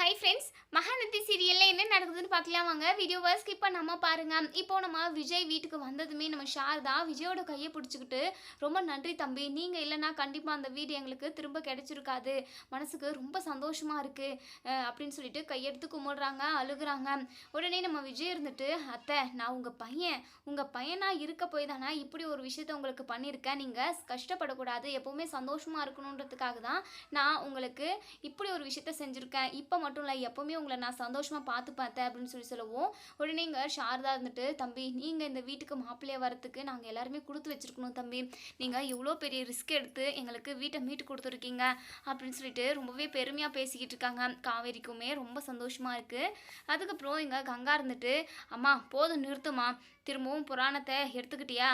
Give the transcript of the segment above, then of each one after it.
Hi friends Mahanadi சீரியலில் என்ன நடக்குதுன்னு பார்க்கலாம் வாங்க. வீடியோவை ஸ்கிப் பண்ணாமல் பாருங்கள் இப்போ நம்ம விஜய் வீட்டுக்கு வந்ததுமே நம்ம ஷாரதா விஜயோட கையை பிடிச்சிக்கிட்டு ரொம்ப நன்றி தம்பி. நீங்கள் இல்லைனா கண்டிப்பாக அந்த வீடு எங்களுக்கு திரும்ப கிடச்சிருக்காது. மனசுக்கு ரொம்ப சந்தோஷமாக இருக்குது அப்படின்னு சொல்லிட்டு கையெடுத்து கும்பிடுறாங்க அழுகுறாங்க. உடனே நம்ம விஜய் இருந்துட்டு அத்தை நான் உங்கள் பையன். உங்கள் பையனாக இருக்க போய் தானே இப்படி ஒரு விஷயத்த உங்களுக்கு பண்ணியிருக்கேன். நீங்கள் கஷ்டப்படக்கூடாது. எப்போவுமே சந்தோஷமாக இருக்கணுன்றதுக்காக தான் நான் உங்களுக்கு இப்படி ஒரு விஷயத்த செஞ்சுருக்கேன். இப்போ மட்டும் இல்லை எப்போவுமே உங்களை நான் சந்தோஷமாக பார்த்து பார்த்தேன் அப்படின்னு சொல்லி சொல்லவும். உடனே இங்கே சாரதா இருந்துட்டு தம்பி நீங்கள் இந்த வீட்டுக்கு மாப்பிள்ளையாக வரத்துக்கு நாங்கள் எல்லாருமே கொடுத்து வச்சிருக்கணும் தம்பி. நீங்கள் இவ்வளோ பெரிய ரிஸ்க் எடுத்து எங்களுக்கு வீட்டை மீட்டு கொடுத்துருக்கீங்க. அப்படின்னு சொல்லிட்டு ரொம்பவே பெருமையாக பேசிக்கிட்டு இருக்காங்க. காவேரிக்குமே ரொம்ப சந்தோஷமாக இருக்குது அதுக்கப்புறம் இங்கே கங்கா இருந்துட்டு அம்மா போதும் நிறுத்துமா திரும்பவும் புராணத்தை எடுத்துக்கிட்டியா?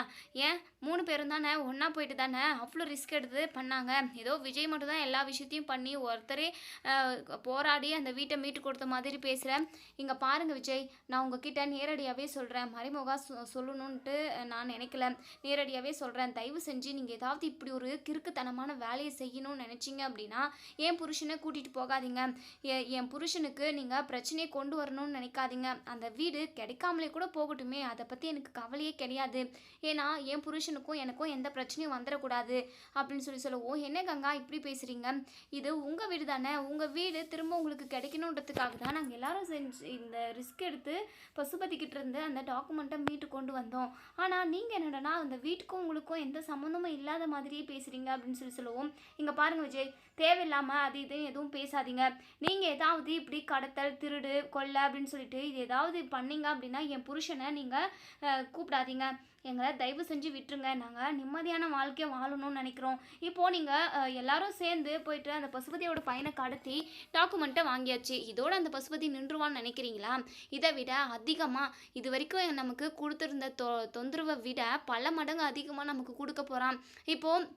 ஏன்? மூணு பேரும் தானே ஒன்றா போயிட்டு தானே? அவ்வளோ ரிஸ்க் எடுத்து பண்ணாங்க. ஏதோ விஜய் மட்டும் தான் எல்லா விஷயத்தையும் பண்ணி ஒருத்தரே போராடி அந்த வீட்டை மீட்டு கொடுத்த மாதிரி பேசுகிறேன் இங்கே பாருங்கள் விஜய் நான் உங்ககிட்ட நேரடியாகவே சொல்கிறேன் மறைமுகா சொ சொல்லணுன்ட்டு நான் நினைக்கல. நேரடியாகவே சொல்கிறேன் தயவு செஞ்சு நீங்கள் ஏதாவது இப்படி ஒரு கிறுக்குத்தனமான வேலையை செய்யணும்னு நினச்சிங்க அப்படின்னா என் புருஷனை கூட்டிகிட்டு போகாதீங்க. என் புருஷனுக்கு நீங்கள் பிரச்சனையை கொண்டு வரணும்னு நினைக்காதீங்க. அந்த வீடு கிடைக்காமலே கூட போகட்டுமே. அதை பற்றி எனக்கு கவலையே கிடையாது. ஏன்னா என் புருஷனுக்கும் எனக்கும் எந்த பிரச்சனையும் வந்துடக்கூடாது அப்படின்னு சொல்லி சொல்லுவோம் என்ன கங்கா இப்படி பேசுகிறீங்க இது உங்கள் வீடு தானே? உங்கள் வீடு திரும்ப உங்களுக்கு கிடைக்கணுன்றதுக்காக தான் நாங்கள் எல்லாரும் செஞ்சு இந்த ரிஸ்க் எடுத்து பசுபதிக்கிட்ட இருந்து அந்த டாக்குமெண்ட்டை மீட்டு கொண்டு வந்தோம். ஆனால் நீங்கள் என்னடனா அந்த வீட்டுக்கும் உங்களுக்கும் எந்த சம்மந்தமும் இல்லாத மாதிரியே பேசுகிறீங்க அப்படின்னு சொல்லி சொல்லுவோம். இங்கே பாருங்க விஜய் தேவையில்லாமல் அது இது எதுவும் பேசாதீங்க. நீங்கள் ஏதாவது இப்படி கடத்தல் திருடு கொள்ளை அப்படின்னு சொல்லிட்டு இது ஏதாவது பண்ணீங்க அப்படின்னா என் புருஷனை நீங்கள் கூப்பிடாதீங்க. எங்களை தயவு செஞ்சு விட்டுருங்க. நாங்கள் நிம்மதியான வாழ்க்கையை வாழணும்னு நினைக்கிறோம். இப்போது நீங்கள் எல்லாரும் சேர்ந்து போயிட்டு அந்த பசுபதியோட பையனை கடத்தி டாக்குமெண்ட்டை வாங்கியாச்சு. இதோட அந்த பசுபதி நின்றுவான்னு நினைக்கிறீங்களா? இதை விட அதிகமாக இது வரைக்கும் நமக்கு கொடுத்துருந்த தொ தொந்தரவை விட பல மடங்கு அதிகமாக நமக்கு கொடுக்க போகிறான் இப்போது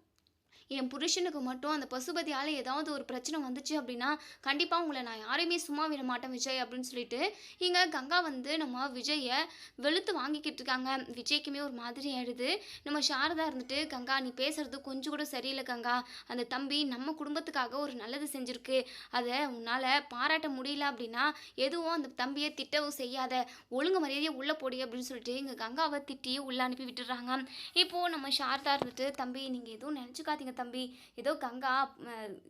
என் புருஷனுக்கு மட்டும் அந்த பசுபதியால் ஏதாவது ஒரு பிரச்சனை வந்துச்சு அப்படின்னா கண்டிப்பாக உங்களை நான் யாரையுமே சும்மா விட மாட்டேன் விஜய் அப்படின்னு சொல்லிட்டு இங்கே கங்கா வந்து நம்ம விஜயை வெளுத்து வாங்கிக்கிட்டு இருக்காங்க. விஜய்க்குமே ஒரு மாதிரி ஆயிடுது. நம்ம சாரதா இருந்துட்டு கங்கா நீ பேசுறது கொஞ்சம் கூட சரியில்லை கங்கா. அந்த தம்பி நம்ம குடும்பத்துக்காக ஒரு நல்லது செஞ்சுருக்கு. அதை உன்னால் பாராட்ட முடியல அப்படின்னா எதுவும் அந்த தம்பியை திட்டவும் செய்யாத. ஒழுங்கு மரியாதையை உள்ளே போடி அப்படின்னு சொல்லிட்டு இங்கே கங்காவை திட்டி உள்ளே அனுப்பி விட்டுடுறாங்க. இப்போது நம்ம சாரதா இருந்துட்டு தம்பி நீங்கள் எதுவும் நினச்சிக்காதீங்க தம்பி. ஏதோ கங்கா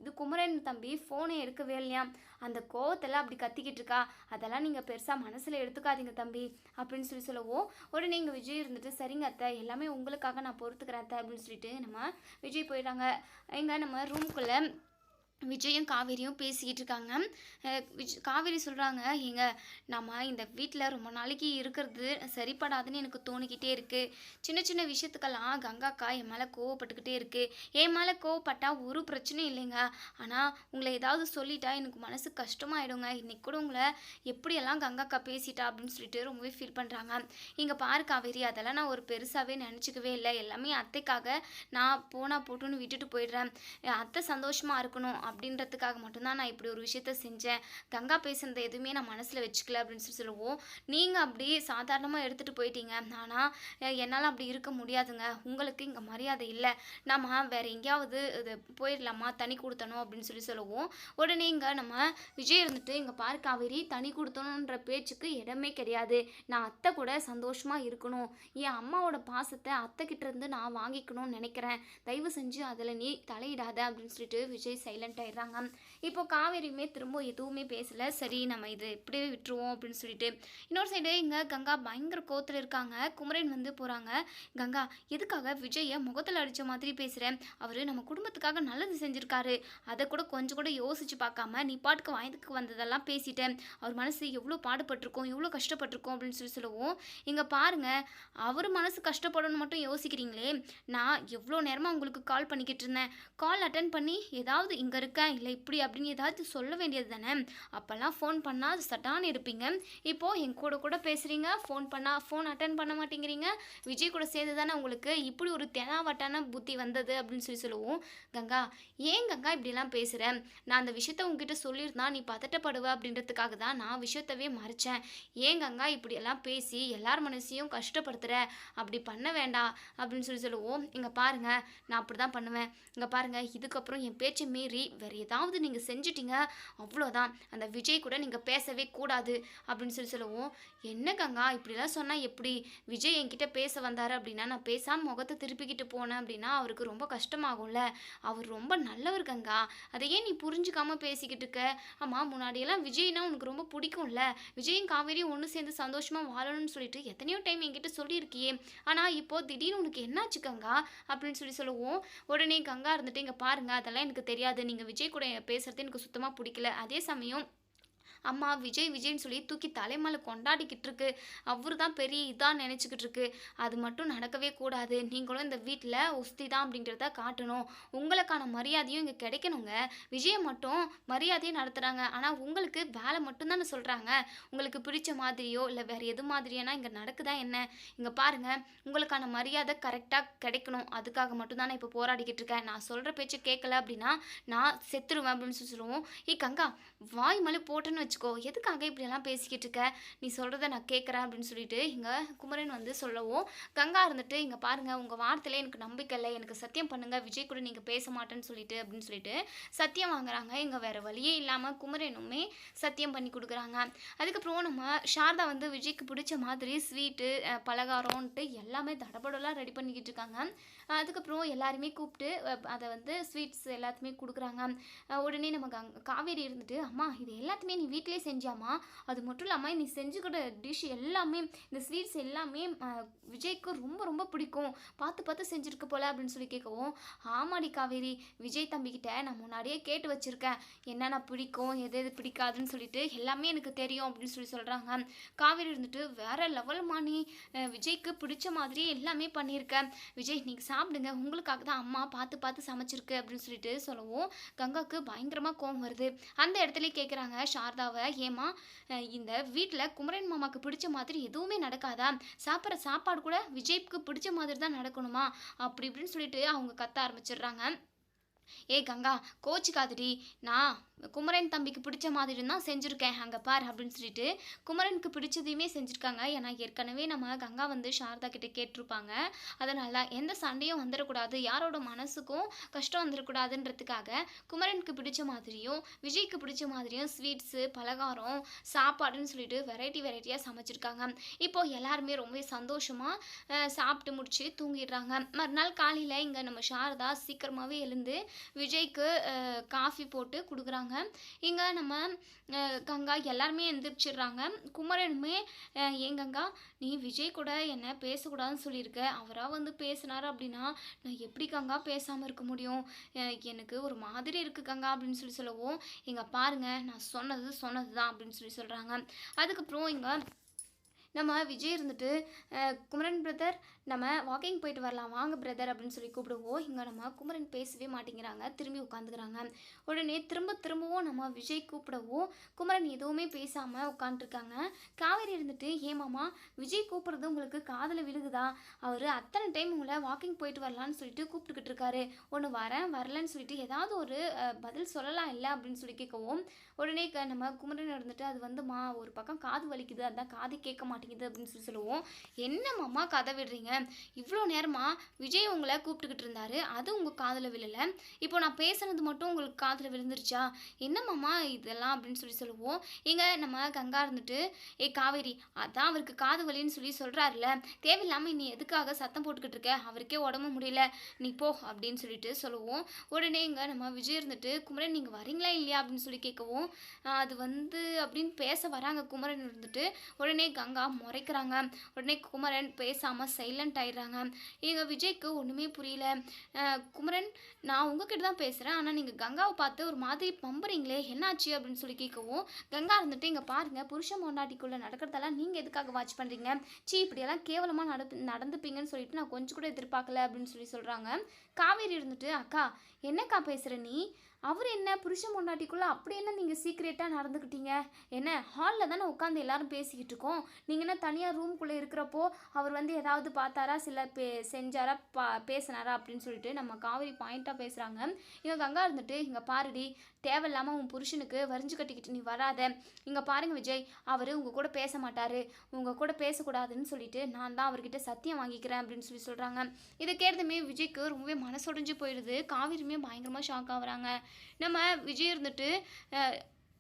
இது குமரன் தம்பி ஃபோனை எடுக்கவே இல்லையா அந்த கோவத்தில் அப்படி கத்திக்கிட்டு இருக்கா. அதெல்லாம் நீங்கள் பெருசாக மனசில் எடுத்துக்காதீங்க தம்பி. அப்படின்னு சொல்லி சொல்லவும் உடனே இங்கே விஜய் இருந்துட்டு சரிங்க அத்தை எல்லாமே உங்களுக்காக நான் பொறுத்துக்கிறேன் அத்தை அப்படின்னு சொல்லிட்டு நம்ம விஜய் போயிடுறாங்க. எங்கே நம்ம ரூம்குள்ளே விஜயும் காவேரியும் பேசிக்கிட்டு இருக்காங்க விஜ் காவேரி சொல்கிறாங்க ஏங்க நம்ம இந்த வீட்டில் ரொம்ப நாளைக்கு இருக்கிறது சரிப்படாதுன்னு எனக்கு தோணிக்கிட்டே இருக்குது சின்ன சின்ன விஷயத்துக்கெல்லாம் கங்காக்கா என் மேலே கோவப்பட்டுக்கிட்டே இருக்குது என் மேலே கோவப்பட்டால் ஒரு பிரச்சனையும் இல்லைங்க. ஆனால் உங்களை ஏதாவது சொல்லிட்டா எனக்கு மனசு கஷ்டமாயிடுங்க. இன்னைக்கு கூட உங்களை எப்படியெல்லாம் கங்காக்கா பேசிட்டா? அப்படின்னு சொல்லிட்டு ரொம்பவே ஃபீல் பண்ணுறாங்க இங்கே பாரு காவேரி அதெல்லாம் நான் ஒரு பெருசாகவே நினச்சிக்கவே இல்லை. எல்லாமே அத்தைக்காக நான் போனால் போட்டுன்னு விட்டுட்டு போயிடுறேன். அத்தை சந்தோஷமாக இருக்கணும். அப்படின்றதுக்காக மட்டும்தான் நான் இப்படி ஒரு விஷயத்த செஞ்சேன். கங்கா பேசுனதை எதுவுமே நான் மனசில் வச்சுக்கல அப்படின்னு சொல்லி சொல்லுவோம். நீங்கள் அப்படி சாதாரணமாக எடுத்துகிட்டு போயிட்டீங்க. ஆனால் என்னால் அப்படி இருக்க முடியாதுங்க. உங்களுக்கு இங்கே மரியாதை இல்லை. நம்ம வேறு எங்கேயாவது இது போயிடலாமா? தனி கொடுத்தணும் அப்படின்னு சொல்லி சொல்லுவோம். உடனே இங்கே நம்ம விஜய் இருந்துட்டு இங்கே பாரு காவேரி தனி கொடுத்தணுன்ற பேச்சுக்கு இடமே கிடையாது. நான் அத்தை கூட சந்தோஷமாக இருக்கணும். என் அம்மாவோட பாசத்தை அத்தை இருந்து நான் வாங்கிக்கணும்னு நினைக்கிறேன். தயவு செஞ்சு அதில் நீ தலையிடாத அப்படின்னு சொல்லிட்டு விஜய் சைலண்ட் ஆயிடுறாங்க. இப்போ காவேரியுமே திரும்ப எதுவுமே பேசலை. சரி நம்ம இது இப்படியே விட்டுருவோம் அப்படின்னு சொல்லிட்டு. இன்னொரு சைடு இங்கே கங்கா பயங்கர கோத்தில் இருக்காங்க. குமரன் வந்து போகிறாங்க கங்கா எதுக்காக விஜயை முகத்தில் அடித்த மாதிரி பேசுகிறேன் அவர் நம்ம குடும்பத்துக்காக நல்லது செஞ்சுருக்காரு. அதை கூட கொஞ்சம் கூட யோசிச்சு பார்க்காம நீ பாட்டுக்கு வயதுக்கு வந்ததெல்லாம் பேசிட்டேன் அவர் மனசு எவ்வளோ பாடுபட்டிருக்கோம் எவ்வளோ கஷ்டப்பட்டிருக்கோம் அப்படின்னு சொல்லி சொல்லுவோம் இங்கே பாருங்கள் அவர் மனசு கஷ்டப்படணும்னு மட்டும் யோசிக்கிறீங்களே. நான் எவ்வளோ நேரமாக உங்களுக்கு கால் பண்ணிக்கிட்டு இருந்தேன். கால் அட்டன் பண்ணி ஏதாவது இங்கே இருக்கேன் இல்லை இப்படி அப்படின்னு ஏதாவது சொல்ல வேண்டியது தானே அப்போல்லாம் ஃபோன் பண்ணால் சட்டான்னு இருப்பீங்க. இப்போது என் கூட கூட பேசுகிறீங்க ஃபோன் பண்ணால் ஃபோன் அட்டன் பண்ண மாட்டேங்கிறீங்க. விஜய் கூட சேர்ந்து தானே உங்களுக்கு? இப்படி ஒரு தெனாவட்டான புத்தி வந்தது அப்படின்னு சொல்லி சொல்லுவோம். கங்கா ஏன் கங்கா இப்படிலாம் பேசுகிறேன் நான் அந்த விஷயத்த உங்ககிட்ட சொல்லியிருந்தா நீ பதட்டப்படுவ அப்படின்றதுக்காக தான் நான் விஷயத்தவே மறைச்சேன். ஏன் கங்கா இப்படியெல்லாம் பேசி எல்லார் மனசையும் கஷ்டப்படுத்துகிற அப்படி பண்ண வேண்டாம் அப்படின்னு சொல்லி சொல்லுவோம். இங்கே பாருங்க நான் அப்படி தான் பண்ணுவேன். இங்கே பாருங்க இதுக்கப்புறம் என் பேச்சை மீறி வேறு ஏதாவது நீங்கள் செஞ்சிட்டிங்க அவ்வளோதான் அந்த விஜய் கூட நீங்கள் பேசவே கூடாது அப்படின்னு சொல்லி சொல்லவும் என்ன கங்கா இப்படிலாம் சொன்னால் எப்படி? விஜய் என்கிட்ட பேச வந்தார் அப்படின்னா நான் பேசாமல் முகத்தை திருப்பிக்கிட்டு போனேன் அப்படின்னா அவருக்கு ரொம்ப கஷ்டமாகும்ல. அவர் ரொம்ப நல்லவர் கங்கா. அதை ஏன் நீ புரிஞ்சுக்காமல் பேசிக்கிட்டு இருக்க? ஆமாம் முன்னாடியெல்லாம் விஜய்னா உனக்கு ரொம்ப பிடிக்கும்ல. விஜயும் காவேரியும் ஒன்று சேர்ந்து சந்தோஷமாக வாழணும்னு சொல்லிட்டு எத்தனையோ டைம் என்கிட்ட சொல்லியிருக்கியே. ஆனால் இப்போது திடீர்னு உனக்கு என்னாச்சு கங்கா? அப்படின்னு சொல்லி சொல்லுவோம் உடனே கங்கா இருந்துட்டு இங்கே பாருங்க அதெல்லாம் எனக்கு தெரியாது. நீங்கள் விஜய் கூட பேசுறது எனக்கு சுத்தமாக பிடிக்கல. அதே சமயம் அம்மா விஜய் விஜய்னு சொல்லி தூக்கி தலைமையில் கொண்டாடிக்கிட்டு இருக்கு அவரு தான் பெரிய இதாக நினச்சிக்கிட்டு இருக்கு அது மட்டும் நடக்கவே கூடாது. நீங்களும் இந்த வீட்டில் உஸ்தி தான் அப்படின்றத காட்டணும். உங்களுக்கான மரியாதையும் இங்கே கிடைக்கணுங்க. விஜயை மட்டும் மரியாதையை நடத்துகிறாங்க ஆனால் உங்களுக்கு வேலை மட்டும்தானே சொல்கிறாங்க உங்களுக்கு பிடிச்ச மாதிரியோ இல்லை வேறு எது மாதிரியானா இங்கே நடக்குதா என்ன? இங்கே பாருங்கள் உங்களுக்கான மரியாதை கரெக்டாக கிடைக்கணும். அதுக்காக மட்டும்தானே இப்போ போராடிக்கிட்டு இருக்கேன் நான் சொல்கிற பேச்சு கேட்கல அப்படின்னா நான் செத்துருவேன் அப்படின்னு சொல்லி சொல்லுவோம். ஏ கங்கா வாய் மலை போட்டேன்னு வச்சுக்கோ. எதுக்காக இப்படியெல்லாம் பேசிக்கிட்டு இருக்க? நீ சொல்கிறத நான் கேட்குறேன் அப்படின்னு சொல்லிட்டு இங்கே குமரன் வந்து சொல்லவும் கங்கா இருந்துட்டு இங்கே பாருங்கள் உங்கள் வார்த்தையில எனக்கு நம்பிக்கை இல்லை. எனக்கு சத்தியம் பண்ணுங்கள் விஜய் கூட நீங்கள் பேச மாட்டேன்னு சொல்லிட்டு அப்படின்னு சொல்லிட்டு சத்தியம் வாங்குறாங்க. இங்கே வேறு வழியே இல்லாமல் குமரனுமே சத்தியம் பண்ணி கொடுக்குறாங்க. அதுக்கப்புறம் நம்ம சாரதா வந்து விஜய்க்கு பிடிச்ச மாதிரி ஸ்வீட்டு பலகாரம்ன்ட்டு எல்லாமே தடபடலாம் ரெடி பண்ணிக்கிட்டு இருக்காங்க. அதுக்கப்புறம் எல்லாருமே கூப்பிட்டு அதை வந்து ஸ்வீட்ஸ் எல்லாத்தையுமே கொடுக்குறாங்க. உடனே நம்ம காவேரி இருந்துட்டு அம்மா இது எல்லாத்தையுமே நீ வீட்டிலே செஞ்சாமா? அது மட்டும் இல்லாமல் நீ செஞ்சுக்கிட்ட டிஷ் எல்லாமே இந்த ஸ்வீட்ஸ் எல்லாமே விஜய்க்கு ரொம்ப ரொம்ப பிடிக்கும். பார்த்து பார்த்து செஞ்சுருக்க போல அப்படின்னு சொல்லி கேட்கவும் ஆமாடி காவேரி விஜய் தம்பிக்கிட்ட நான் முன்னாடியே கேட்டு வச்சுருக்கேன். என்னென்ன பிடிக்கும் எது எது பிடிக்காதுன்னு சொல்லிட்டு எல்லாமே எனக்கு தெரியும் அப்படின்னு சொல்லி சொல்கிறாங்க காவேரி இருந்துட்டு வேற லெவல் மாணி விஜய்க்கு பிடிச்ச மாதிரி எல்லாமே பண்ணியிருக்கேன் விஜய் நீங்கள் சாப்பிடுங்க. உங்களுக்காக தான் அம்மா பார்த்து பார்த்து சமைச்சிருக்கு அப்படின்னு சொல்லிட்டு சொல்லவும் கங்காவுக்கு பயங்கரமாக கோவம் வருது. அந்த இடத்துல கேட்குறாங்க சாரதா அவள் ஏமா இந்த வீட்டில் குமரன் மாமாக்கு பிடிச்ச மாதிரி எதுவுமே நடக்காதா? சாப்பிட்ற சாப்பாடு கூட விஜய்க்கு பிடிச்ச மாதிரி தான் நடக்கணுமா? அப்படி இப்படின்னு சொல்லிட்டு அவங்க கத்த ஆரம்பிச்சிடுறாங்க. ஏ கங்கா கோச்சிக்காதடி. நான் குமரன் தம்பிக்கு பிடிச்ச மாதிரி தான் செஞ்சுருக்கேன் அங்கே பார் அப்படின்னு சொல்லிட்டு குமரனுக்கு பிடிச்சதையுமே செஞ்சுருக்காங்க. ஏன்னா ஏற்கனவே நம்ம கங்கா வந்து சாரதா கிட்டே கேட்டிருப்பாங்க. அதனால் எந்த சண்டையும் வந்துடக்கூடாது. யாரோட மனசுக்கும் கஷ்டம் வந்துடக்கூடாதுன்றதுக்காக குமரனுக்கு பிடிச்ச மாதிரியும் விஜய்க்கு பிடிச்ச மாதிரியும் ஸ்வீட்ஸு பலகாரம் சாப்பாடுன்னு சொல்லிட்டு வெரைட்டி வெரைட்டியாக சமைச்சிருக்காங்க. இப்போ எல்லாருமே ரொம்ப சந்தோஷமாக சாப்பிட்டு முடிச்சு தூங்கிடுறாங்க. மறுநாள் காலையில் இங்கே நம்ம சாரதா சீக்கிரமாகவே எழுந்து விஜய்க்கு காஃபி போட்டு கொடுக்குறாங்க. இங்கே நம்ம கங்கா எல்லாருமே எந்திரிச்சிடுறாங்க. குமரனுமே ஏன் கங்கா நீ விஜய் கூட என்ன பேசக்கூடாதுன்னு சொல்லியிருக்க. அவராக வந்து பேசினார் அப்படின்னா நான் எப்படி கங்கா பேசாமல் இருக்க முடியும்? எனக்கு ஒரு மாதிரி இருக்குது கங்கா அப்படின்னு சொல்லி சொல்லவும் இங்கே பாருங்க நான் சொன்னது சொன்னது தான் அப்படின்னு சொல்லி சொல்கிறாங்க அதுக்கப்புறம் இங்கே நம்ம விஜய் இருந்துட்டு குமரன் பிரதர் நம்ம வாக்கிங் போயிட்டு வரலாம். வாங்க பிரதர் அப்படின்னு சொல்லி கூப்பிடுவோம் இங்கே நம்ம குமரன் பேசவே மாட்டேங்கிறாங்க. திரும்பி உட்காந்துக்கிறாங்க உடனே திரும்ப திரும்பவும் நம்ம விஜய் கூப்பிடவும் குமரன் எதுவுமே பேசாமல் உட்காந்துருக்காங்க காவேரி இருந்துட்டு ஏமாமா விஜய் கூப்பிட்றது உங்களுக்கு காதில் விழுகுதா? அவர் அத்தனை டைம் உங்களை வாக்கிங் போயிட்டு வரலான்னு சொல்லிட்டு கூப்பிட்டுக்கிட்டு இருக்காரு. ஒன்று வரேன் வரலன்னு சொல்லிட்டு ஏதாவது ஒரு பதில் சொல்லலாம் இல்லை? அப்படின்னு சொல்லி கேட்கவும் உடனே க- நம்ம குமரன் இருந்துட்டு அது வந்துமா ஒரு பக்கம் காது வலிக்குது. அதான் காது கேட்க மாட்டேன் மாட்டேங்குது அப்படின்னு சொல்லி சொல்லுவோம். என்னம்மா கதை விடுறீங்க? இவ்வளோ நேரமா விஜய் உங்களை கூப்பிட்டுக்கிட்டு இருந்தாரு. அது உங்கள் காதில் விழல. இப்போ நான் பேசுனது மட்டும் உங்களுக்கு காதில் விழுந்துருச்சா? என்னம்மாம்மா இதெல்லாம் அப்படின்னு சொல்லி சொல்லுவோம். இங்கே நம்ம கங்கா இருந்துட்டு ஏ காவேரி அதான் அவருக்கு காது வலின்னு சொல்லி சொல்கிறாருல தேவையில்லாமல் நீ எதுக்காக சத்தம் போட்டுக்கிட்டு இருக்க? அவருக்கே உடம்பு முடியல. நீ போ அப்படின்னு சொல்லிட்டு சொல்லுவோம். உடனே இங்கே நம்ம விஜய் இருந்துட்டு குமரன் நீங்கள் வரீங்களா இல்லையா? அப்படின்னு சொல்லி கேட்கவும் அது வந்து அப்படின்னு பேச வராங்க குமரன் இருந்துட்டு உடனே கங்கா முறைக்கிறாங்க. உடனே குமரன் பேசாமல் சைலண்ட் ஆயிடுறாங்க. எங்கள் விஜய்க்கு ஒன்றுமே புரியல. குமரன் நான் உங்ககிட்ட தான் பேசுகிறேன் ஆனால் நீங்கள் கங்காவை பார்த்து ஒரு மாதிரி பம்புறீங்களே என்னாச்சு அப்படின்னு சொல்லி கேட்கவும் கங்கா இருந்துட்டு இங்கே பாருங்கள் புருஷன் மொண்டாட்டிக்குள்ளே நடக்கிறதெல்லாம் நீங்கள் எதுக்காக வாட்ச் பண்ணுறீங்க சீ இப்படியெல்லாம் கேவலமாக நடப்பு நடந்துப்பீங்கன்னு சொல்லிட்டு நான் கொஞ்சம் கூட எதிர்பார்க்கல அப்படின்னு சொல்லி சொல்கிறாங்க காவேரி இருந்துட்டு அக்கா என்னக்கா பேசுகிற நீ? அவர் என்ன புருஷன் பொண்டாட்டிக்குள்ளே அப்படி என்ன நீங்கள் சீக்ரெட்டாக நடந்துக்கிட்டீங்க? என்ன ஹாலில் தானே உட்காந்து எல்லாரும் பேசிக்கிட்டு இருக்கோம். நீங்கள் என்ன தனியாக ரூம்குள்ளே இருக்கிறப்போ அவர் வந்து ஏதாவது பார்த்தாரா? சில பே செஞ்சாரா? பா பேசினாரா? அப்படின்னு சொல்லிட்டு நம்ம காவேரி பாயிண்ட்டாக பேசுகிறாங்க இவங்க கங்கா இருந்துட்டு இங்கே பாருடி தேவையில்லாமல் உன் புருஷனுக்கு வரிஞ்சு கட்டிக்கிட்டு நீ வராத. இங்கே பாருங்கள் விஜய் அவர் உங்கள் கூட பேச மாட்டார். உங்கள் கூட பேசக்கூடாதுன்னு சொல்லிட்டு நான் தான் அவர்கிட்ட சத்தியம் வாங்கிக்கிறேன் அப்படின்னு சொல்லி சொல்கிறாங்க இதை கேட்டதுமே விஜய்க்கு ரொம்பவே மனசுடைஞ்சு போயிடுது காவிரியுமே பயங்கரமாக ஷாக் ஆகுறாங்க. நம்ம விஜய் இருந்துட்டு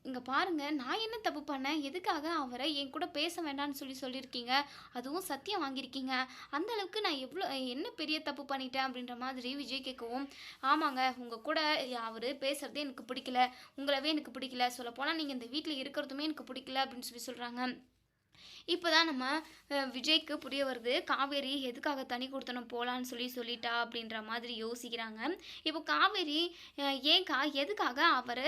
இங்கே பாருங்க நான் என்ன தப்பு பண்ணேன்? எதுக்காக அவரை என் கூட பேச வேண்டாம்னு சொல்லி சொல்லியிருக்கீங்க? அதுவும் சத்தியம் வாங்கியிருக்கீங்க. அந்த அளவுக்கு நான் எவ்வளோ என்ன பெரிய தப்பு பண்ணிட்டேன் அப்படின்ற மாதிரி விஜய் கேட்கவும் ஆமாங்க உங்கள் கூட அவர் பேசுகிறதே எனக்கு பிடிக்கல. உங்களவே எனக்கு பிடிக்கல. சொல்லப்போனால் நீங்கள் இந்த வீட்டில் இருக்கிறதுமே எனக்கு பிடிக்கல அப்படின்னு சொல்லி சொல்கிறாங்க இப்போ தான் நம்ம விஜய்க்கு புரிய வருது. காவேரி எதுக்காக தனி கொடுத்தனும் போகலான்னு சொல்லி சொல்லிட்டா அப்படின்ற மாதிரி யோசிக்கிறாங்க. இப்போ காவேரி அஹ், எதுக்காக அவர்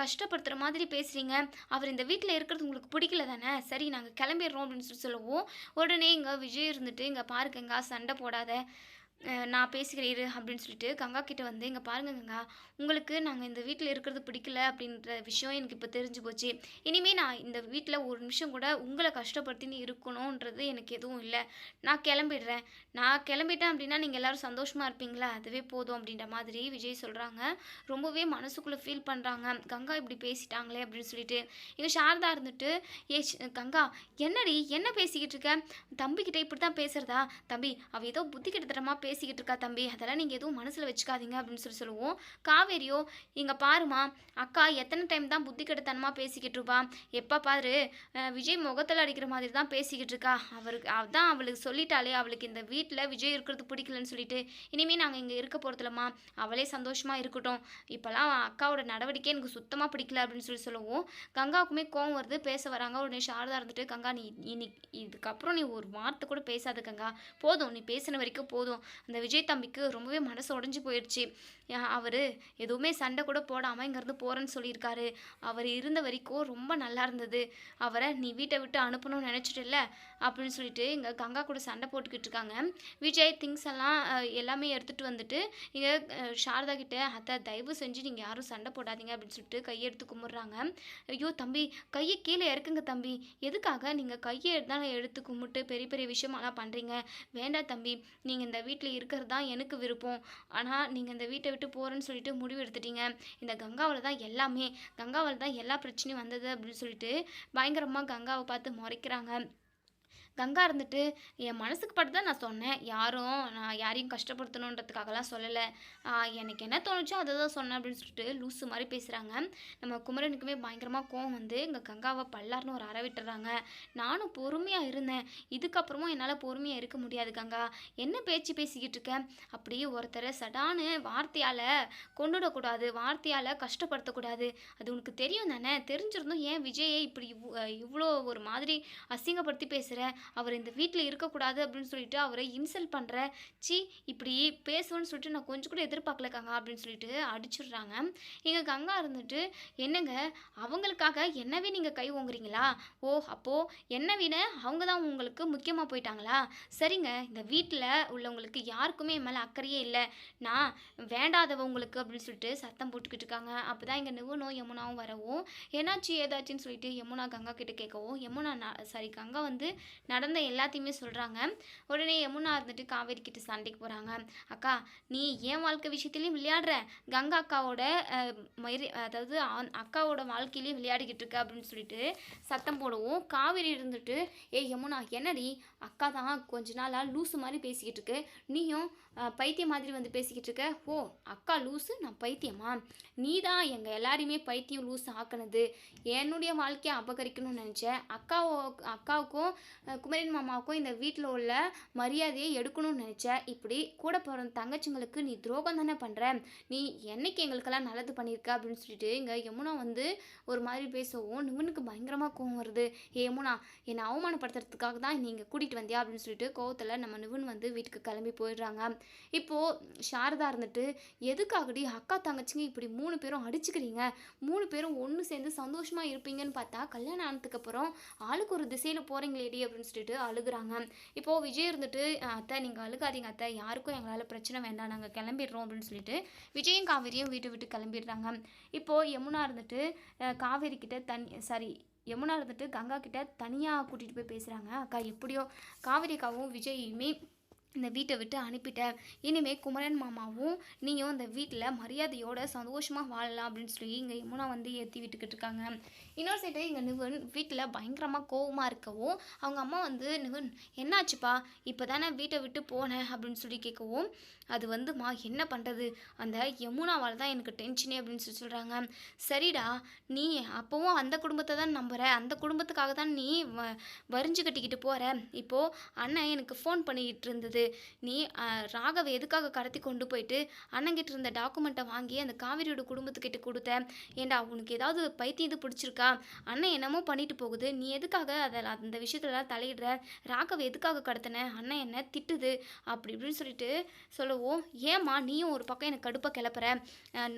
கஷ்டப்படுத்துகிற மாதிரி பேசுகிறீங்க அவர் இந்த வீட்டில் இருக்கிறது உங்களுக்கு பிடிக்கல தானே சரி நாங்கள் கிளம்பிடுறோம் அப்படின்னு சொல்லி சொல்லுவோம். உடனே இங்கே விஜய் இருந்துட்டு இங்கே பாருக்கங்க சண்டை போடாத. நான் பேசிக்கிறேன் இரு அப்படின்னு சொல்லிட்டு கங்கா கிட்டே வந்து இங்கே பாருங்க கங்கா உங்களுக்கு நாங்கள் இந்த வீட்டில் இருக்கிறது பிடிக்கல அப்படின்ற விஷயம் எனக்கு இப்போ தெரிஞ்சு போச்சு. இனிமேல் நான் இந்த வீட்டில் ஒரு நிமிஷம் கூட உங்களை கஷ்டப்படுத்தின்னு இருக்கணுன்றது எனக்கு எதுவும் இல்லை. நான் கிளம்பிடுறேன். நான் கிளம்பிட்டேன் அப்படின்னா நீங்கள் எல்லாரும் சந்தோஷமாக இருப்பீங்களா? அதுவே போதும் அப்படின்ற மாதிரி விஜய் சொல்கிறாங்க ரொம்பவே மனசுக்குள்ளே ஃபீல் பண்ணுறாங்க கங்கா இப்படி பேசிட்டாங்களே அப்படின்னு சொல்லிட்டு. இங்கே சாரதா இருந்துட்டு ஏ கங்கா என்னடி என்ன பேசிக்கிட்டு இருக்க? தம்பிக்கிட்ட இப்படி தான் பேசுகிறதா தம்பி அவள் ஏதோ புத்தி கெடுத்தரமாக பேசிக்கிட்டு இருக்கா தம்பி? அதெல்லாம் நீங்கள் எதுவும் மனசில் வச்சுக்காதீங்க அப்படின்னு சொல்லி சொல்லுவோம். காவேரியோ இங்கே பாருமா அக்கா எத்தனை டைம் தான் புத்தி கெடுத்தனமாக பேசிக்கிட்டு இருப்பா? எப்போ பாரு விஜய் முகத்தில் அடிக்கிற மாதிரி தான் பேசிக்கிட்டு இருக்கா? அவருக்கு அதான் அவளுக்கு சொல்லிட்டாலே அவளுக்கு இந்த வீட்டில் விஜய் இருக்கிறது பிடிக்கலன்னு சொல்லிட்டு இனிமேல் நாங்கள் இங்கே இருக்க போகிறதில்லம்மா அவளே சந்தோஷமாக இருக்கட்டும். இப்போலாம் அக்காவோட நடவடிக்கை எனக்கு சுத்தமாக பிடிக்கல அப்படின்னு சொல்லி சொல்லுவோம். கங்காவுக்குமே கோவம் வருது பேச வராங்க. உடனே சாரதா இருந்துட்டு கங்கா நீ இன்னைக்கு இதுக்கப்புறம் நீ ஒரு வார்த்தை கூட பேசாத கங்கா. போதும் நீ பேசின வரைக்கும் போதும். அந்த விஜய் தம்பிக்கு ரொம்பவே மனசு உடஞ்சி போயிடுச்சு அவர் எதுவுமே சண்டை கூட போடாமல் இங்கேருந்து போகிறேன்னு சொல்லியிருக்காரு. அவர் இருந்த வரைக்கும் ரொம்ப நல்லா இருந்தது. அவரை நீ வீட்டை விட்டு அனுப்பணும்னு நினச்சிட்டில்ல? அப்படின்னு சொல்லிட்டு இங்கே கங்கா கூட சண்டை போட்டுக்கிட்டு இருக்காங்க. விஜய் திங்ஸ் எல்லாம் எல்லாமே எடுத்துகிட்டு வந்துட்டு இங்கே சாரதா கிட்ட அத்தை தயவு செஞ்சு நீங்கள் யாரும் சண்டை போடாதீங்க அப்படின்னு சொல்லிட்டு கையெடுத்து கும்பிட்றாங்க. ஐயோ தம்பி கையை கீழே இறக்குங்க தம்பி. எதுக்காக நீங்கள் கையை தான் எடுத்து கும்பிட்டு பெரிய பெரிய விஷயமெல்லாம் பண்ணுறீங்க வேண்டாம் தம்பி நீங்கள் இந்த வீட்டில் இருக்கிறது தான் எனக்கு விருப்பம். ஆனால் நீங்கள் இந்த வீட்டை விட்டு போகிறேன்னு சொல்லிட்டு முடிவு எடுத்துட்டீங்க. இந்த கங்காவில் தான் எல்லாமே கங்காவில் தான் எல்லா பிரச்சனையும் வந்தது அப்படின்னு சொல்லிட்டு பயங்கரமாக கங்காவை பார்த்து முறைக்கிறாங்க. கங்கா இருந்துட்டு என் மனசுக்கு பட்டு தான் நான் சொன்னேன். யாரும் நான் யாரையும் கஷ்டப்படுத்தணுன்றதுக்காகலாம் சொல்லலை. எனக்கு என்ன தோணுச்சோ அதை தான் சொன்னேன் அப்படின்னு சொல்லிட்டு லூசு மாதிரி பேசுகிறாங்க நம்ம குமரனுக்குமே பயங்கரமாக கோவம் வந்து இங்கே கங்காவை பல்லார்னு ஒரு அற விட்டுறாங்க. நானும் பொறுமையாக இருந்தேன். இதுக்கப்புறமும் என்னால் பொறுமையாக இருக்க முடியாது கங்கா. என்ன பேச்சு பேசிக்கிட்டு இருக்கேன் அப்படியே ஒருத்தரை சடான்னு வார்த்தையால் கொண்டுடக்கூடாது வார்த்தையால் கஷ்டப்படுத்தக்கூடாது. அது உனக்கு தெரியும் தானே? தெரிஞ்சிருந்தும் ஏன் விஜயை இப்படி இவ்வளோ ஒரு மாதிரி அசிங்கப்படுத்தி பேசுகிற அவர் இந்த வீட்டில் இருக்கக்கூடாது அப்படின்னு சொல்லிட்டு அவரை இன்சல்ட் பண்ணுற சி இப்படி பேசுவேன்னு சொல்லிட்டு நான் கொஞ்சம் கூட எதிர்பார்க்கல கங்கா அப்படின்னு சொல்லிட்டு அடிச்சிடுறாங்க. எங்கள் கங்கா இருந்துட்டு என்னங்க அவங்களுக்காக என்னவே நீங்கள் கை ஓங்குறீங்களா? ஓ அப்போது என்ன விட அவங்க தான் உங்களுக்கு முக்கியமாக போயிட்டாங்களா? சரிங்க இந்த வீட்டில் உள்ளவங்களுக்கு யாருக்குமே என் மேலே அக்கறையே இல்லை. நான் வேண்டாதவங்களுக்கு அப்படின்னு சொல்லிட்டு சத்தம் போட்டுக்கிட்டு இருக்காங்க. அப்போ தான் இங்கே நிவனும் யமுனாவும் வரவும் என்னாச்சு ஏதாச்சுன்னு சொல்லிட்டு யமுனா கங்கா கிட்ட கேட்கவும் யமுனா சாரி கங்கா வந்து நடந்த எல்லாத்தையுமே சொல்கிறாங்க உடனே யமுனா இருந்துட்டு காவேரி கிட்ட சண்டைக்கு போகிறாங்க அக்கா நீ என் வாழ்க்கை விஷயத்துலையும் விளையாடுற? கங்கா அக்காவோட மயிரி அதாவது அக்காவோட வாழ்க்கையிலையும் விளையாடிக்கிட்டு இருக்க அப்படின்னு சொல்லிட்டு சத்தம் போடவும் காவேரி இருந்துட்டு ஏய் யமுனா என்னடி? அக்கா தான் கொஞ்ச நாளாக லூசு மாதிரி பேசிக்கிட்டு இருக்கு. நீயும் பைத்தியம் மாதிரி வந்து பேசிக்கிட்டு இருக்க. ஓ அக்கா லூஸு நான் பைத்தியமா? நீ தான் எங்கள் எல்லாரையுமே பைத்தியம் லூசு ஆக்கினது. என்னுடைய வாழ்க்கையை அபகரிக்கணும்னு நினச்சேன் அக்காவோ அக்காவுக்கும் குமரன் மாமாவுக்கும் இந்த வீட்டில் உள்ள மரியாதையை எடுக்கணும்னு நினச்சேன் இப்படி கூட பிறந்த தங்கச்சிங்களுக்கு நீ துரோகம் தானே பண்ணுற நீ என்னைக்கு எங்களுக்கெல்லாம் நல்லது பண்ணியிருக்க அப்படின்னு சொல்லிட்டு இங்கே யமுனா வந்து ஒரு மாதிரி பேசவும் நிவனுக்கு பயங்கரமாக கோவம் வருது. ஏ யமுனா என்னை அவமானப்படுத்துறதுக்காக தான் நீங்கள் கூட்டிகிட்டு வந்தியா? அப்படின்னு சொல்லிட்டு கோவத்தில் நம்ம நிவன் வந்து வீட்டுக்கு கிளம்பி போயிடுறாங்க. இப்போது சாரதா இருந்துட்டு எதுக்காகடி அக்கா தங்கச்சிங்க இப்படி மூணு பேரும் அடிச்சுக்கிறீங்க? மூணு பேரும் ஒன்று சேர்ந்து சந்தோஷமாக இருப்பீங்கன்னு பார்த்தா கல்யாணம் ஆனதுக்கப்புறம் ஆளுக்கு ஒரு திசையில் போகிறீங்களேடி அப்படின்னு சொல்லிட்டு அழுகுறாங்க. இப்போது விஜய் இருந்துட்டு அத்தை நீங்கள் அழுகாதீங்க அத்தை. யாருக்கும் எங்களால் பிரச்சனை வேண்டாம். நாங்கள் கிளம்பிடுறோம் அப்படின்னு சொல்லிட்டு விஜயும் காவேரியும் வீட்டை விட்டு கிளம்பிடுறாங்க. இப்போது யமுனா இருந்துட்டு காவேரி கிட்ட தனி சாரி யமுனா இருந்துட்டு கங்கா கிட்ட தனியாக கூட்டிகிட்டு போய் பேசுகிறாங்க அக்கா எப்படியோ? காவேரி அக்காவும் விஜயுமே இந்த வீட்டை விட்டு அனுப்பிட்டேன் இனிமே குமரன் மாமாவும் நீயும் இந்த வீட்டில் மரியாதையோட சந்தோஷமாக வாழலாம் அப்படின்னு சொல்லி இங்கே யமுனா வந்து ஏற்றி விட்டுக்கிட்டு இருக்காங்க. இன்னொரு சைடு இங்கே நிவன் வீட்டில் பயங்கரமாக கோவமாக இருக்கவும் அவங்க அம்மா வந்து நிவன் என்னாச்சுப்பா? இப்போ தானே வீட்டை விட்டு போனேன் அப்படின்னு சொல்லி கேட்கவும் அது வந்துமா என்ன பண்ணுறது அந்த யமுனாவால் தான் எனக்கு டென்ஷனே அப்படின்னு சொல்லி சொல்கிறாங்க சரிடா நீ அப்போவும் அந்த குடும்பத்தை தான் நம்புகிற அந்த குடும்பத்துக்காக தான் நீ வ வரிஞ்சு கட்டிக்கிட்டு போகிற இப்போது அண்ணன் எனக்கு ஃபோன் பண்ணிக்கிட்டு இருந்தது. நீ ராகவை எதுக்காக கடத்தி கொண்டு போயிட்டு அண்ணங்கிட்ட இருந்த டாக்குமெண்ட்டை வாங்கி அந்த காவிரியோட குடும்பத்துக்கிட்ட கொடுத்த? ஏண்டா உனக்கு ஏதாவது பைத்தியம் இது பிடிச்சிருக்கா? அண்ணன் என்னமோ பண்ணிட்டு போகுது. நீ எதுக்காக அதில் அந்த விஷயத்துலலாம் தலையிடுற? ராகவை எதுக்காக கடத்தின? அண்ணன் என்ன திட்டுது? அப்படி இப்படின்னு சொல்லிட்டு சொல்லவும். ஏம்மா நீயும் ஒரு பக்கம் எனக்கு கடுப்பாக கிளப்புற?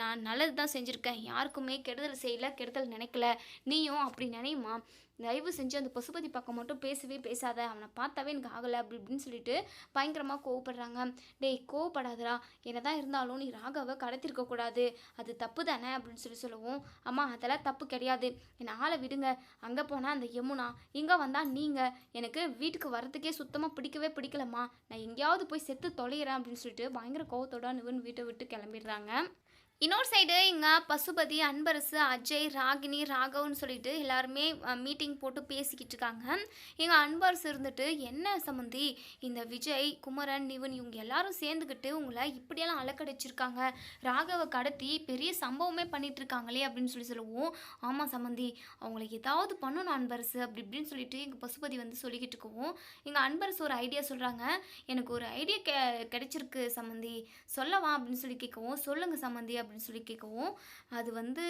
நான் நல்லது தான் செஞ்சுருக்கேன். யாருக்குமே கெடுதல் செய்யல கெடுதல் நினைக்கல. நீயும் அப்படி நினையுமா? தயவு செஞ்சு அந்த பசுபதி பக்கம் மட்டும் பேசவே பேசாத. அவனை பார்த்தாவே எனக்கு ஆகலை அப்படி இப்படின்னு சொல்லிட்டு பயங்கரமாக கோவப்படுறாங்க. டேய் கோவப்படாதடா. என்னதான் இருந்தாலும் நீ ராகவை கடத்திருக்க கூடாது. அது தப்பு தானே அப்படின்னு சொல்லி சொல்லவும் அம்மா அதெல்லாம் தப்பு கிடையாது. என்னை ஆளை விடுங்க. அங்கே போனால் அந்த யமுனா இங்கே வந்தால் நீங்கள் எனக்கு வீட்டுக்கு வரதுக்கே சுத்தமாக பிடிக்கவே பிடிக்கலம்மா. நான் எங்கேயாவது போய் செத்து தொலைகிறேன் அப்படின்னு சொல்லிட்டு பயங்கர கோவத்தோட நிவன் வீட்டை விட்டு கிளம்பிடுறாங்க. இன்னொரு சைடு இங்கே பசுபதி அன்பரசு அஜய் ராகினி ராகவ்னு சொல்லிட்டு எல்லாருமே மீட்டிங் போட்டு பேசிக்கிட்டு இருக்காங்க. எங்கள் அன்பரசு இருந்துட்டு என்ன சம்மந்தி இந்த விஜய் குமரன் நிவன் இவங்க எல்லாரும் சேர்ந்துக்கிட்டு உங்களை இப்படியெல்லாம் அலக்கடிச்சிருக்காங்க. ராகவை கடத்தி பெரிய சம்பவமே பண்ணிட்டு இருக்காங்களே அப்படின்னு சொல்லி சொல்லுவோம். ஆமாம் சம்மந்தி அவங்கள ஏதாவது பண்ணணும் அன்பரசு அப்படி இப்படின்னு சொல்லிட்டு எங்கள் பசுபதி வந்து சொல்லிக்கிட்டு இருக்கவும் எங்கள் அன்பரசு ஒரு ஐடியா சொல்கிறாங்க எனக்கு ஒரு ஐடியா கெ கிடைச்சிருக்கு சம்மந்தி சொல்லவா? அப்படின்னு சொல்லி கேட்கவும் சொல்லுங்கள் சம்மந்தி அப்படின்னு சொல்லி கேட்கவும் அது வந்து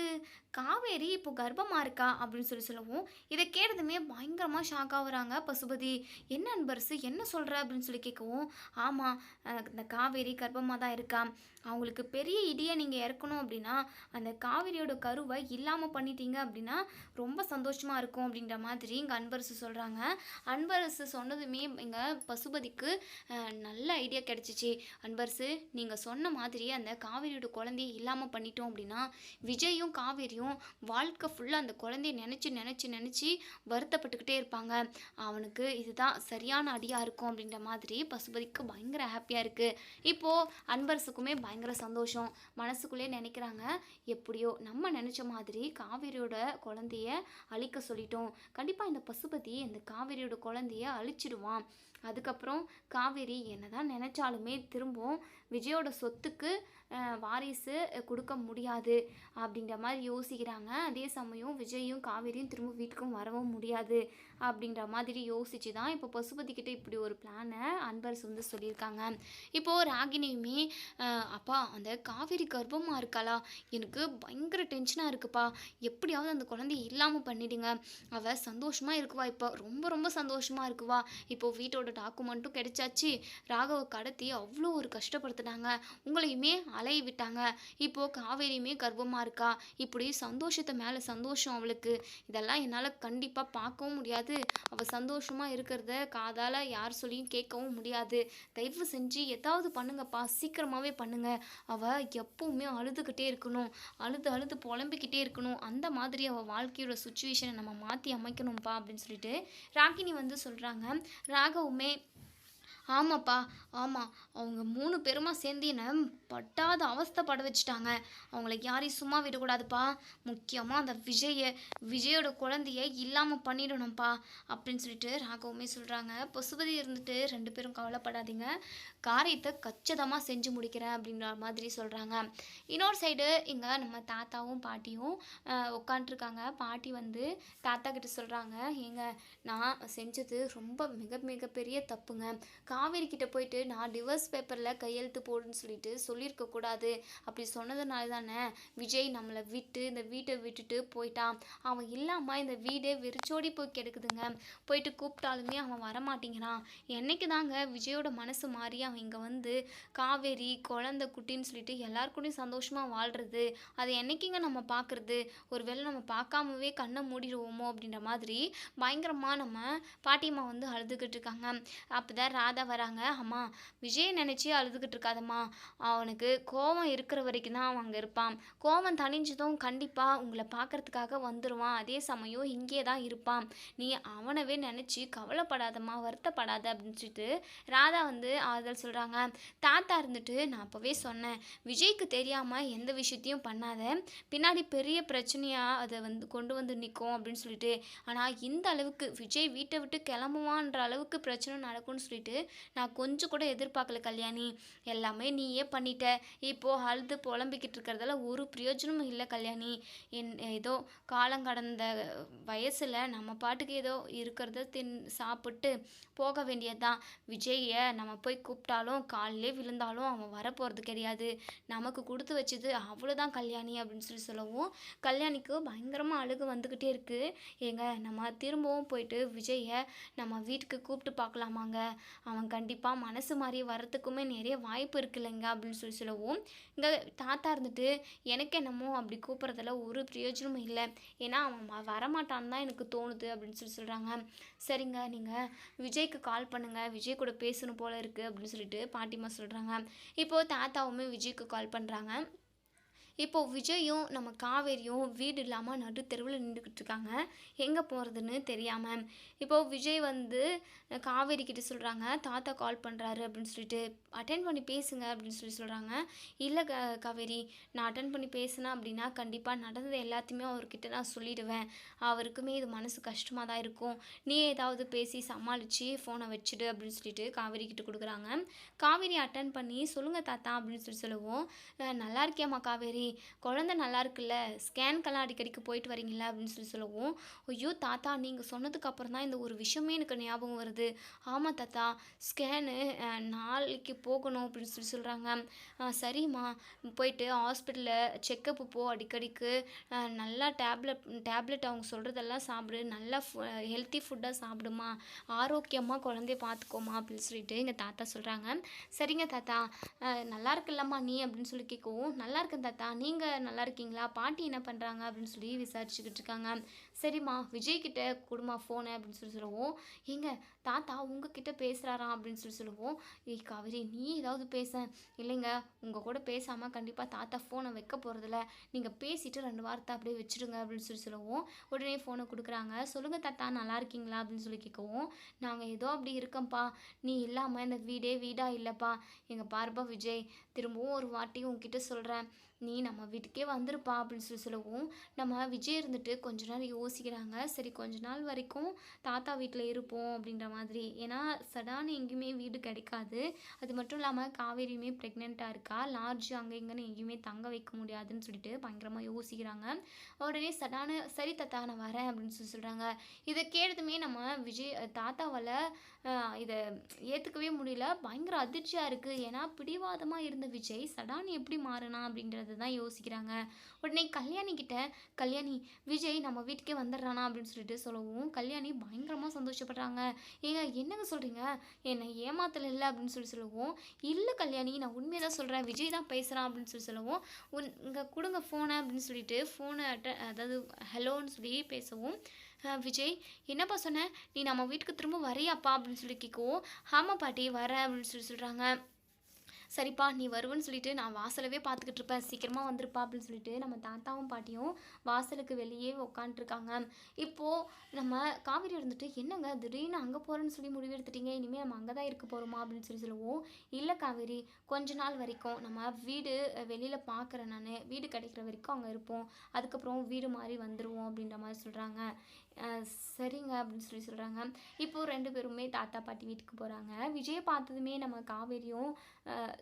காவேரி இப்போ கர்ப்பமாக இருக்கா? அப்படின்னு சொல்லி சொல்லவும் இதை கேட்டதுமே பயங்கரமாக ஷாக் ஆகுறாங்க பசுபதி என்ன அன்பரசு? என்ன சொல்கிற அப்படின்னு சொல்லி கேட்கவும் ஆமாம் இந்த காவேரி கர்ப்பமாக தான் இருக்கா. அவங்களுக்கு பெரிய இடியை நீங்கள் இறக்கணும் அப்படின்னா அந்த காவிரியோட கருவை இல்லாமல் பண்ணிட்டீங்க அப்படின்னா ரொம்ப சந்தோஷமாக இருக்கும் அப்படின்ற மாதிரி இங்கே அன்பரசு சொல்கிறாங்க அன்பரசு சொன்னதுமே எங்கள் பசுபதிக்கு நல்ல ஐடியா கிடச்சிச்சு. அன்பரசு நீங்கள் சொன்ன மாதிரி அந்த காவிரியோட குழந்தைய இல்லாமல் பண்ணிட்டோம் அப்படின்னா விஜயும் காவேரியும் வாழ்க்கை ஃபுல்லாக அந்த குழந்தைய நினச்சி நினச்சி நினச்சி வருத்தப்பட்டுக்கிட்டே இருப்பாங்க. அவனுக்கு இதுதான் சரியான அடியாக இருக்கும் அப்படின்ற மாதிரி பசுபதிக்கு பயங்கர ஹாப்பியாக இருக்குது இப்போது அன்பரசுக்குமே பயங்கர பயங்கர சந்தோஷம். மனசுக்குள்ளே நினைக்கிறாங்க. எப்படியோ நம்ம நினச்ச மாதிரி காவேரியோட குழந்தைய அழிக்க சொல்லிட்டோம். கண்டிப்பாக இந்த பசுபதி இந்த காவேரியோட குழந்தைய அழிச்சிடுவான். அதுக்கப்புறம் காவேரி என்னதான் நினச்சாலுமே திரும்பவும் விஜயோட சொத்துக்கு வாரிசு கொடுக்க முடியாது அப்படின்ற மாதிரி யோசிக்கிறாங்க. அதே சமயம் விஜயும் காவேரியும் திரும்ப வீட்டுக்கும் வரவும் முடியாது அப்படின்ற மாதிரி யோசிச்சு தான் இப்போ பசுபதி கிட்ட இப்படி ஒரு பிளானை அன்பரசு வந்து சொல்லியிருக்காங்க. இப்போது ராகினியுமே அப்பா அந்த காவேரி கர்ப்பமாக இருக்காளா எனக்கு பயங்கர டென்ஷனாக இருக்குப்பா. எப்படியாவது அந்த குழந்தைய இல்லாமல் பண்ணிடுங்க. அவள் சந்தோஷமாக இருக்குவா இப்போ? ரொம்ப ரொம்ப சந்தோஷமாக இருக்குவா? இப்போ வீட்டோட டாக்குமெண்ட்டும் கிடைச்சாச்சு. ராகவை கடத்தி அவ்வளோ ஒரு கஷ்டப்படுத்துனாங்க. உங்களையுமே அலைய விட்டாங்க. இப்போது காவேரியுமே கர்வமாக இருக்கா? இப்படி சந்தோஷத்தை மேலே சந்தோஷம் அவளுக்கு. இதெல்லாம் என்னால் கண்டிப்பாக பார்க்கவும் முடியாது. அவள் சந்தோஷமாக இருக்கிறத காதால் யார் சொல்லியும் கேட்கவும் முடியாது. தயவு செஞ்சு ஏதாவது பண்ணுங்கப்பா. சீக்கிரமாகவே பண்ணுங்கள் அவள் எப்போவுமே அழுதுகிட்டே இருக்கணும். அழுது அழுது புலம்பிக்கிட்டே இருக்கணும். அந்த மாதிரி அவள் வாழ்க்கையோட சுச்சுவேஷனை நம்ம மாற்றி அமைக்கணும்ப்பா அப்படின்னு சொல்லிட்டு ராகினி வந்து சொல்கிறாங்க ராகவுமே में ஆமாப்பா ஆமாம் அவங்க மூணு பேருமா சேர்ந்து என்னை பட்டாத அவஸ்தைப்பட வச்சுட்டாங்க. அவங்கள யாரையும் சும்மா விடக்கூடாதுப்பா. முக்கியமாக அந்த விஜயை விஜயோட குழந்தைய இல்லாமல் பண்ணிடணும்ப்பா அப்படின்னு சொல்லிட்டு ராகவுமே சொல்கிறாங்க பசுபதி இருந்துட்டு ரெண்டு பேரும் கவலைப்படாதீங்க. காரியத்தை கச்சிதமாக செஞ்சு முடிக்கிறேன் அப்படின்ற மாதிரி சொல்கிறாங்க இன்னொரு சைடு இங்கே நம்ம தாத்தாவும் பாட்டியும் உட்காண்ட்ருக்காங்க பாட்டி வந்து தாத்தா கிட்ட சொல்கிறாங்க ஏங்க நான் செஞ்சது ரொம்ப மிக மிகப்பெரிய தப்புங்க. காவேரி கிட்ட போயிட்டு நான் டிவர்ஸ் பேப்பரில் கையெழுத்து போடுன்னு சொல்லிட்டு சொல்லியிருக்க கூடாது. அப்படி சொன்னதுனால தானே விஜய் நம்மளை விட்டு இந்த வீட்டை விட்டுட்டு போயிட்டான். அவன் இல்லாமல் இந்த வீடே வெறிச்சோடி போய் கிடக்குதுங்க. போயிட்டு கூப்பிட்டாலுமே அவன் வரமாட்டேங்கிறான். என்னைக்கு தாங்க விஜயோட மனசு மாறி அவன் இங்கே வந்து காவேரி குழந்தை குட்டின்னு சொல்லிட்டு எல்லாருக்கூடையும் சந்தோஷமாக வாழ்கிறது அதை என்னைக்குங்க நம்ம பார்க்குறது ஒருவேளை நம்ம பார்க்காமவே கண்ணை மூடிடுவோமோ அப்படின்ற மாதிரி பயங்கரமாக நம்ம பாட்டியம்மா வந்து அழுதுகிட்டு இருக்காங்க. அப்போ தான் ராதா வராங்க. அம்மா விஜயை நினச்சி அழுதுகிட்டு இருக்காதம்மா. அவனுக்கு கோவம் இருக்கிற வரைக்கும் தான் அவன் அங்கே இருப்பான். கோவம் தணிஞ்சதும் கண்டிப்பாக உங்களை பார்க்கறதுக்காக வந்துடுவான் அதே சமயம் இங்கே தான் இருப்பான். நீ அவனவே நினச்சி கவலைப்படாதம்மா வருத்தப்படாத அப்படின்னு சொல்லிட்டு ராதா வந்து ஆறுதல் சொல்கிறாங்க தாத்தா இருந்துட்டு நான் அப்போவே சொன்னேன். விஜய்க்கு தெரியாமல் எந்த விஷயத்தையும் பண்ணாத. பின்னாடி பெரிய பிரச்சனையாக அதை வந்து கொண்டு வந்து நிற்கும் அப்படின்னு சொல்லிட்டு. ஆனால் இந்த அளவுக்கு விஜய் வீட்டை விட்டு கிளம்புவான்ற அளவுக்கு பிரச்சனை நடக்கும்னு சொல்லிட்டு நான் கொஞ்சம் கூட எதிர்பார்க்கல கல்யாணி. எல்லாமே நீயே பண்ணிட்ட. இப்போது அழுது புலம்பிக்கிட்டு இருக்கிறதால ஒரு பிரயோஜனமும் இல்லை கல்யாணி. என் ஏதோ காலம் கடந்த வயசில் நம்ம பாட்டுக்கு ஏதோ இருக்கிறத தின் சாப்பிட்டு போக வேண்டியதுதான். விஜயை நம்ம போய் கூப்பிட்டாலும் காலிலே விழுந்தாலும் அவன் வரப்போகிறது கிடையாது. நமக்கு கொடுத்து வச்சது அவ்வளோதான் கல்யாணி அப்படின்னு சொல்லி சொல்லவும் கல்யாணிக்கு பயங்கரமாக அழுகு வந்துக்கிட்டே இருக்குது ஏங்க நம்ம திரும்பவும் போயிட்டு விஜயை நம்ம வீட்டுக்கு கூப்பிட்டு பார்க்கலாமாங்க? அவன் கண்டிப்பாக மனசு மாதிரி வரத்துக்குமே நிறைய வாய்ப்பு இருக்குல்லைங்க அப்படின்னு சொல்லி சொல்லவும். இங்கே தாத்தா இருந்துட்டு எனக்கு என்னமோ அப்படி கூப்பிட்றதுல ஒரு பிரயோஜனமும் இல்லை. ஏன்னா அவன் வரமாட்டான்னு தான் எனக்கு தோணுது அப்படின்னு சொல்லி சொல்கிறாங்க சரிங்க நீங்கள் விஜய்க்கு கால் பண்ணுங்கள் விஜய் கூட பேசணும் போல இருக்குது அப்படின்னு சொல்லிட்டு பாட்டிமா சொல்கிறாங்க இப்போது தாத்தாவுமே விஜய்க்கு கால் பண்ணுறாங்க இப்போது விஜயும் நம்ம காவேரியும் வீடு இல்லாமல் நடு தெருவில் நின்றுக்கிட்டு இருக்காங்க எங்கே போகிறதுன்னு தெரியாமல் இப்போது விஜய் வந்து காவேரி கிட்ட சொல்கிறாங்க தாத்தா கால் பண்ணுறாரு அப்படின்னு சொல்லிட்டு அட்டன் பண்ணி பேசுங்க அப்படின்னு சொல்லி சொல்கிறாங்க இல்லை க காவேரி நான் அட்டன் பண்ணி பேசினேன் அப்படின்னா கண்டிப்பாக நடந்தது எல்லாத்தையுமே அவர்கிட்ட நான் சொல்லிடுவேன். அவருக்குமே இது மனசு கஷ்டமாக தான் இருக்கும். நீ ஏதாவது பேசி சமாளித்து ஃபோனை வச்சுடு அப்படின்னு சொல்லிட்டு காவேரி கிட்ட கொடுக்குறாங்க. காவேரி அட்டன் பண்ணி சொல்லுங்கள் தாத்தா அப்படின்னு சொல்லி சொல்லுவோம். நல்லா இருக்கியாம்மா காவேரி. குழந்தை நல்லா இருக்குல்ல ஸ்கேனுக்கெல்லாம் அடிக்கடிக்கு போயிட்டு வரீங்களா அப்படின்னு சொல்லி சொல்லுவோம். ஐயோ தாத்தா நீங்கள் சொன்னதுக்கு அப்புறம் தான் இந்த ஒரு விஷயமே எனக்கு ஞாபகம் வருது. ஆமாம் தாத்தா ஸ்கேனு நாளைக்கு போகணும் அப்படின்னு சொல்லி சொல்கிறாங்க சரிம்மா போயிட்டு ஹாஸ்பிட்டலில் செக்கப்பு போ அடிக்கடிக்கு. நல்லா டேப்லெட் டேப்லெட் அவங்க சொல்கிறதெல்லாம் சாப்பிடு. நல்லா ஹெல்த்தி ஃபுட்டாக சாப்பிடுமா. ஆரோக்கியமாக குழந்தைய பார்த்துக்கோமா அப்படின்னு சொல்லிட்டு எங்கள் தாத்தா சொல்கிறாங்க சரிங்க தாத்தா. நல்லா இருக்குல்லம்மா நீ அப்படின்னு சொல்லி கேட்கவும் நல்லா இருக்கேன் தாத்தா. நீங்கள் நல்லா இருக்கீங்களா? பாட்டி என்ன பண்ணுறாங்க அப்படின்னு சொல்லி விசாரிச்சுக்கிட்டு இருக்காங்க. சரிம்மா விஜய்கிட்ட கொடுமா ஃபோனு அப்படின்னு சொல்லி சொல்லுவோம். ஏங்க தாத்தா உங்ககிட்ட பேசுகிறாராம் அப்படின்னு சொல்லி சொல்லுவோம். ஏய் காவேரி நீ ஏதாவது பேச. இல்லைங்க உங்கள் கூட பேசாமல் கண்டிப்பாக தாத்தா ஃபோனை வைக்க போகிறதில்ல நீங்கள் பேசிட்டு ரெண்டு வார்த்தை அப்படியே வச்சுடுங்க அப்படின்னு சொல்லி சொல்லுவோம். உடனே ஃபோனை கொடுக்குறாங்க. சொல்லுங்கள் தாத்தா நல்லா இருக்கீங்களா அப்படின்னு சொல்லி கேட்கவும் நாங்கள் ஏதோ அப்படி இருக்கோம்ப்பா. நீ இல்லாமல் இந்த வீடே வீடாக இல்லைப்பா. எங்கள் பாருப்பா விஜய் திரும்பவும் ஒரு வாட்டி உங்ககிட்ட சொல்கிறேன் நீ நம்ம வீட்டுக்கே வந்துருப்பா அப்படின்னு சொல்லி சொல்லவும். நம்ம விஜய் இருந்துட்டு கொஞ்ச நேரம் யோசிக்கிறாங்க. சரி கொஞ்ச நாள் வரைக்கும் தாத்தா வீட்டில் இருப்போம் அப்படின்ற மாதிரி. ஏன்னா சடான்னு எங்கேயுமே வீடு கிடைக்காது. அது மட்டும் இல்லாமல் காவேரியுமே ப்ரெக்னெண்ட்டாக இருக்கா? லார்ஜ் அங்கே இங்கேன்னு எங்கேயுமே தங்க வைக்க முடியாதுன்னு சொல்லிட்டு பயங்கரமாக யோசிக்கிறாங்க. உடனே சடானு சரி தாத்தா நான் வரேன் அப்படின்னு சொல்லி சொல்கிறாங்க இதை கேட்டதுமே நம்ம விஜய் தாத்தாவால் இதை ஏற்றுக்கவே முடியல. பயங்கர அதிர்ச்சியாக இருக்குது ஏன்னா பிடிவாதமாக இருந்த விஜய் சடான் எப்படி மாறினா அப்படின்றது தான் யோசிக்கிறாங்க. உடனே கல்யாணி கிட்ட கல்யாணி விஜய் நம்ம வீட்டுக்கே வந்துடுறானா அப்படின்னு சொல்லிட்டு சொல்லவும் கல்யாணி பயங்கரமாக சந்தோஷப்படுறாங்க. ஏங்க என்னங்க சொல்கிறீங்க என்னை ஏமாத்தல இல்லை அப்படின்னு சொல்லி சொல்லுவோம் இல்லை கல்யாணி நான் உண்மையை தான் சொல்கிறேன் விஜய் தான் பேசுகிறான் அப்படின்னு சொல்லி சொல்லவும் உன் இங்கே கொடுங்க ஃபோனை அப்படின்னு சொல்லிட்டு ஃபோனை அட்ட அதாவது ஹலோன்னு சொல்லி பேசவும் விஜய் என்னப்பா சொன்ன? நீ நம்ம வீட்டுக்கு திரும்ப வரையாப்பா அப்படின்னு சொல்லி கேட்கவும் ஆமாம் பாட்டி வரேன் அப்படின்னு சொல்லி சொல்கிறாங்க சரிப்பா நீ வருவன்னு சொல்லிட்டு நான் வாசலவே பார்த்துக்கிட்டு இருப்பேன். சீக்கிரமாக வந்துருப்பா அப்படின்னு சொல்லிட்டு நம்ம தாத்தாவும் பாட்டியும் வாசலுக்கு வெளியே உட்காந்துருக்காங்க இப்போது நம்ம காவிரி இருந்துட்டு என்னங்க திடீர்னு அங்கே போகிறேன்னு சொல்லி முடிவெடுத்துட்டீங்க இனிமேல் நம்ம அங்கே தான் இருக்க போகிறோமா அப்படின்னு சொல்லி சொல்லுவோம். இல்லை காவேரி கொஞ்ச நாள் வரைக்கும் நம்ம வீடு வெளியில் பார்க்குறேன் நான். வீடு கிடைக்கிற வரைக்கும் அங்கே இருப்போம். அதுக்கப்புறம் வீடு மாதிரி வந்துடுவோம் அப்படின்ற மாதிரி சொல்கிறாங்க சரிங்க அப்படின்னு சொல்லி சொல்கிறாங்க இப்போது ரெண்டு பேருமே தாத்தா பாட்டி வீட்டுக்கு போகிறாங்க விஜயை பார்த்ததுமே நம்ம காவேரியும்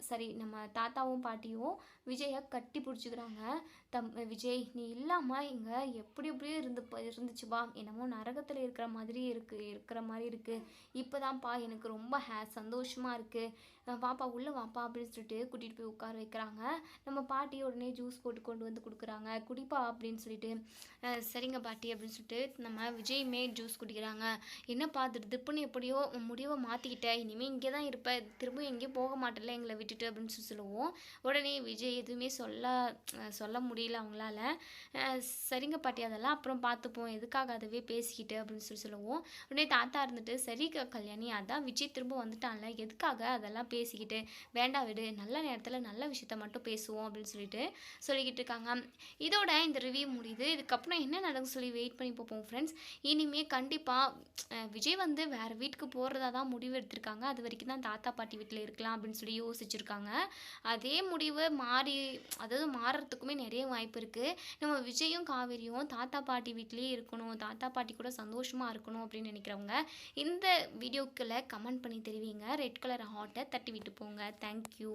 சரி நம்ம தாத்தாவும் பாட்டியும் விஜயை கட்டி பிடிச்சிக்கிறாங்க. தம் விஜய் நீ இல்லாமல் இங்கே எப்படி எப்படியோ இருந்து ப- இருந்துச்சுப்பா. என்னமோ நரகத்தில் இருக்கிற மாதிரி இருக்குது இருக்கிற மாதிரி இருக்குது இப்போதான்ப்பா எனக்கு ரொம்ப ஹே சந்தோஷமாக இருக்குது வாப்பா உள்ளே வாப்பா அப்படின்னு சொல்லிட்டு கூட்டிகிட்டு போய் உட்கார வைக்கிறாங்க. நம்ம பாட்டி உடனே ஜூஸ் போட்டு கொண்டு வந்து கொடுக்குறாங்க. குடிப்பா அப்படின்னு சொல்லிட்டு சரிங்க பாட்டி அப்படின்னு சொல்லிட்டு நம்ம விஜயுமே ஜூஸ் குடிக்கிறாங்க. என்னப்பா திருப்புன்னு எப்படியோ முடிவை மாற்றிக்கிட்டேன் இனிமேல் இங்கே தான் இருப்பேன் திரும்ப எங்கேயும் போக மாட்டேல எங்களை விட்டுட்டு அப்படின்னு சொல்லி சொல்லுவோம். உடனே விஜய் எதுவுமே சொல்ல சொல்ல முடியல அவங்களால. சரிங்க பாட்டி அதெல்லாம் அப்புறம் பார்த்துப்போம். எதுக்காக அதவே பேசிக்கிட்டு அப்படின்னு சொல்லி சொல்லுவோம். உடனே தாத்தா இருந்துட்டு சரி கல்யாணி அதான் விஜய் திரும்ப வந்துட்டான்ல. எதுக்காக அதெல்லாம் பேசிக்கிட்டு வேண்டாம் விடு நல்ல நேரத்தில் நல்ல விஷயத்த மட்டும் பேசுவோம் அப்படின்னு சொல்லிட்டு சொல்லிக்கிட்டு இருக்காங்க. இதோட இந்த ரிவ்யூ முடியுது. இதுக்கப்புறம் என்ன நடக்கும் சொல்லி வெயிட் பண்ணி பார்ப்போம் ஃப்ரெண்ட்ஸ் இனிமே கண்டிப்பாக விஜய் வந்து வேறு வீட்டுக்கு போகிறதா தான் முடிவு எடுத்திருக்காங்க. அது வரைக்கும் தான் தாத்தா பாட்டி வீட்டில் இருக்கலாம் அப்படின்னு சொல்லி யோசிச்சிருக்காங்க. அதே முடிவு மாறி அதாவது மாறுறதுக்குமே நிறைய வாய்ப்பு இருக்குது நம்ம விஜயும் காவேரியும் தாத்தா பாட்டி வீட்டிலேயே இருக்கணும். தாத்தா பாட்டி கூட சந்தோஷமாக இருக்கணும் அப்படின்னு நினைக்கிறவங்க இந்த வீடியோக்கில் கமெண்ட் பண்ணி தெரிவிங்க. ரெட் கலர் ஹார்ட்டை தட்டி விட்டு போங்க. தேங்க்யூ